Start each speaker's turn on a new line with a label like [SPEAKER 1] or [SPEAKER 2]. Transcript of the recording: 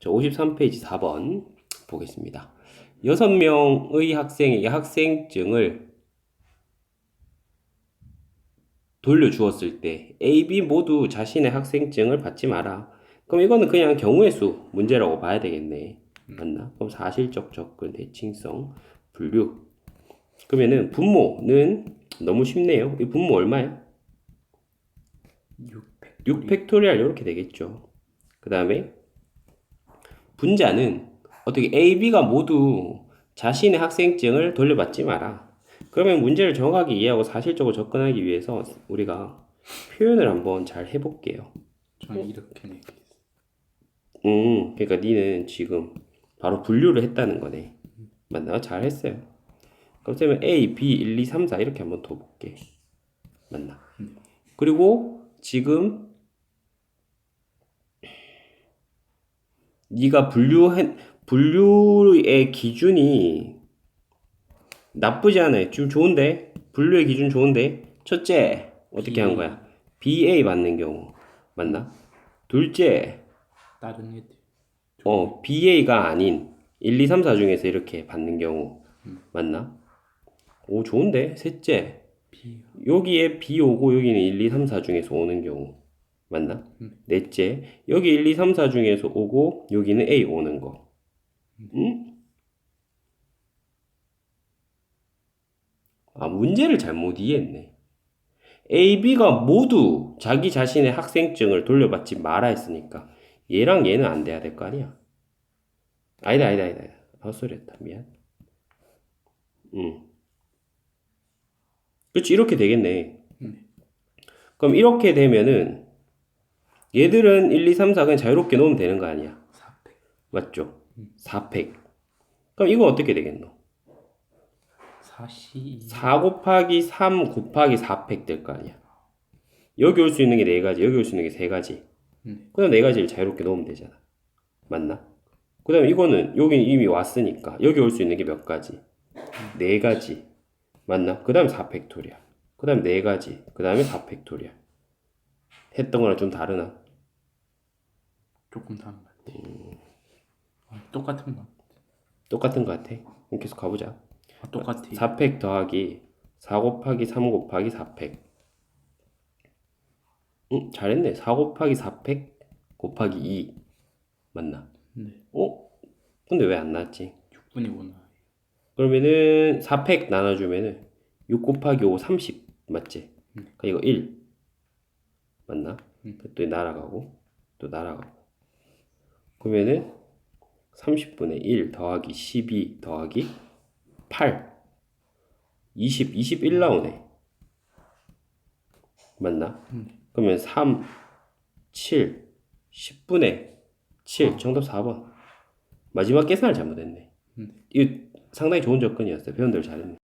[SPEAKER 1] 자, 53페이지 4번 보겠습니다. 6명의 학생에게 학생증을 돌려주었을 때 A, B 모두 자신의 학생증을 받지 마라. 그럼 이거는 그냥 경우의 수 문제라고 봐야 되겠네. 맞나? 그럼 사실적 접근, 대칭성, 분류. 그러면은 분모는 너무 쉽네요. 이 분모 얼마야?
[SPEAKER 2] 600
[SPEAKER 1] 6 팩토리얼 이렇게 되겠죠. 그 다음에 분자는 어떻게 A, B가 모두 자신의 학생증을 돌려받지 마라. 그러면 문제를 정확하게 이해하고 사실적으로 접근하기 위해서 우리가 표현을 한번 잘 해볼게요.
[SPEAKER 2] 저는 이렇게 내겠습니다.
[SPEAKER 1] 음, 그러니까 니는 지금 바로 분류를 했다는 거네. 맞나? 잘 했어요. 그럼 쌤은 A, B, 1, 2, 3, 4 이렇게 한번 더 볼게. 맞나? 그리고 지금 네가 분류한 분류의 기준이 나쁘지 않아요. 지금 좋은데 분류의 기준 좋은데 첫째 어떻게 한 거야? BA 맞는 경우 맞나? 둘째
[SPEAKER 2] 다른 애들
[SPEAKER 1] 어, BA가 아닌 1, 2, 3, 4 중에서 이렇게 받는 경우 맞나? 오, 좋은데? 셋째,
[SPEAKER 2] B
[SPEAKER 1] 여기에 B 오고 여기는 1, 2, 3, 4 중에서 오는 경우 맞나? 넷째, 여기 1, 2, 3, 4 중에서 오고 여기는 A 오는 거. 응? 아, 문제를 잘못 이해했네. A, B가 모두 자기 자신의 학생증을 돌려받지 마라 했으니까 얘랑 얘는 안 돼야 될 거 아니야? 아니다, 아니다, 아니다. 헛소리 했다. 미안. 응. 그치, 이렇게 되겠네. 그럼 이렇게 되면은 얘들은 1, 2, 3, 4 그냥 자유롭게 놓으면 되는 거 아니야?
[SPEAKER 2] 400
[SPEAKER 1] 맞죠? 4팩. 그럼 이거 어떻게 되겠노?
[SPEAKER 2] 42
[SPEAKER 1] 4 곱하기 3 곱하기 4팩 될 거 아니야. 여기 올 수 있는 게네 가지, 여기 올 수 있는 게세 가지.
[SPEAKER 2] 네.
[SPEAKER 1] 그럼 네 가지를 자유롭게 놓으면 되잖아. 맞나? 그 다음에 이거는 여기 이미 왔으니까 여기 올 수 있는 게 몇 가지? 네 가지. 맞나? 그 다음에 4팩토리얼. 그 다음에 네 가지. 그 다음에 4팩토리얼. 했던 거랑 좀 다르나?
[SPEAKER 2] 조금 다른 것 같아 아, 똑같은 것 같아
[SPEAKER 1] 똑같은 거 같아. 그럼 계속 가보자.
[SPEAKER 2] 아, 똑같아
[SPEAKER 1] 4팩 더하기 4 곱하기 3 곱하기 4팩. 응, 잘했네. 4 곱하기 4팩 곱하기 2. 맞나?
[SPEAKER 2] 네
[SPEAKER 1] 어? 근데 왜 안 나왔지?
[SPEAKER 2] 6분의 5 나와요
[SPEAKER 1] 그러면은 4팩 나눠주면은 6 곱하기 5 30 맞지? 그러니까 이거 1 맞나? 또 날아가고 또 날아가고. 그러면은 30분의 1 더하기 12 더하기 8 20 21 나오네. 맞나? 그러면 3 7 10분의 7 정답 4번. 마지막 계산을 잘못했네. 이거 상당히 좋은 접근이었어요. 대로 잘했네